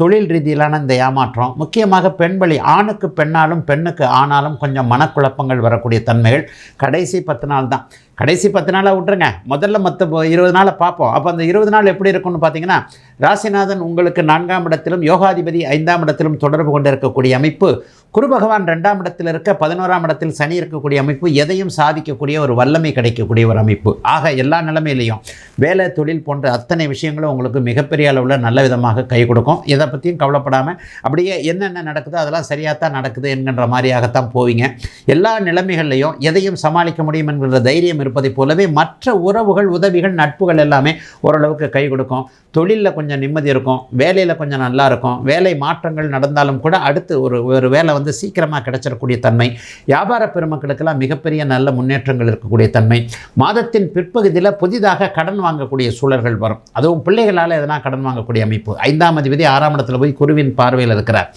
தொழில் ரீதியிலான இந்த ஏமாற்றம் முக்கியமாக பெண்வழி ஆணுக்கு பெண்ணாலும் பெண்ணுக்கு ஆனாலும் கொஞ்சம் மனக்குழப்பங்கள் வரக்கூடிய தன்மைகள் கடைசி பத்து நாள் தான். கடைசி பத்து நாளாக விட்டுருங்க. முதல்ல மற்ற இருபது நாளை பார்ப்போம். அப்போ அந்த இருபது நாள் எப்படி இருக்கும்னு பார்த்தீங்கன்னா ராசிநாதன் உங்களுக்கு நான்காம் இடத்திலும் யோகாதிபதி ஐந்தாம் இடத்திலும் தொடர்பு கொண்டு இருக்கக்கூடிய அமைப்பு. குரு பகவான் ரெண்டாம் இடத்தில் இருக்க பதினோராம் இடத்தில் சனி இருக்கக்கூடிய அமைப்பு எதையும் சாதிக்கக்கூடிய ஒரு வல்லமை கிடைக்கக்கூடிய ஒரு அமைப்பு. ஆக எல்லா நிலைமையிலையும் வேலை தொழில் போன்ற அத்தனை விஷயங்களும் உங்களுக்கு மிகப்பெரிய அளவில் நல்ல விதமாக கை கொடுக்கும். எதை பற்றியும் கவலைப்படாமல் அப்படியே என்னென்ன நடக்குதோ அதெல்லாம் சரியாக தான் நடக்குது என்கின்ற மாதிரியாகத்தான் போவீங்க. எல்லா நிலைமைகள்லையும் எதையும் சமாளிக்க முடியும் என்கிற தைரியம் இருப்பதைப் போலவே மற்ற உறவுகள் உதவிகள் நட்புகள் எல்லாமே ஓரளவுக்கு கை கொடுக்கும். தொழிலில் கொஞ்சம் நிம்மதி இருக்கும். வேலையில் கொஞ்சம் நல்லா இருக்கும். வேலை மாற்றங்கள் நடந்தாலும் கூட அடுத்து ஒரு ஒரு வேலை வந்து சீக்கிரமாக கிடைச்சிடக்கூடிய தன்மை. வியாபார பெருமக்களுக்கெல்லாம் மிகப்பெரிய நல்ல முன்னேற்றங்கள் இருக்கக்கூடிய தன்மை. மாதத்தின் பிற்பகுதியில் புதிதாக கடன் வாங்கக்கூடிய சூழல்கள் வரும். அதுவும் பிள்ளைகளால் எதனா கடன் வாங்கக்கூடிய அமைப்பு. ஐந்தாம் அதிபதி ஆறாம் இடத்துல போய் குருவின் பார்வையில் இருக்கிறார்.